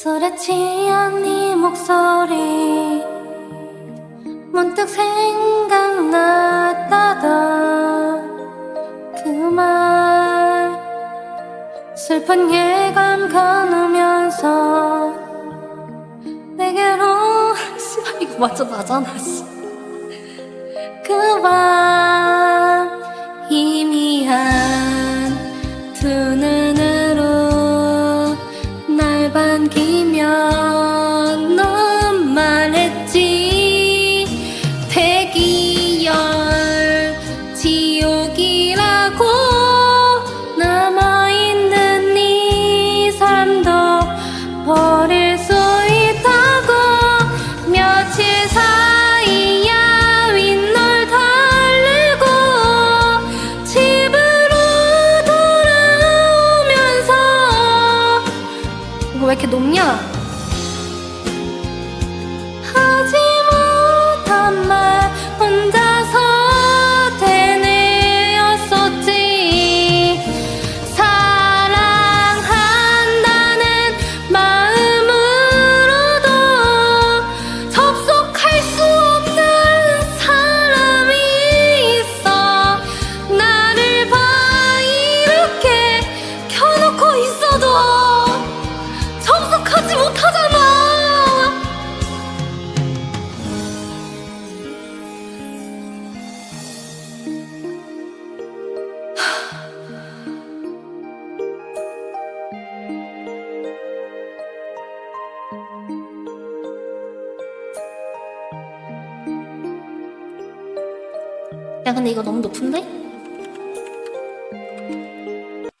술에 취한 네 목소리. 문득 생각났다던 그 말. 슬픈 예감 가누면서 내게로 씨발 이거 완전 나잖아 씨. 그밤 几秒 왜 이렇게 높냐? 야 근데 이거 너무 높은데?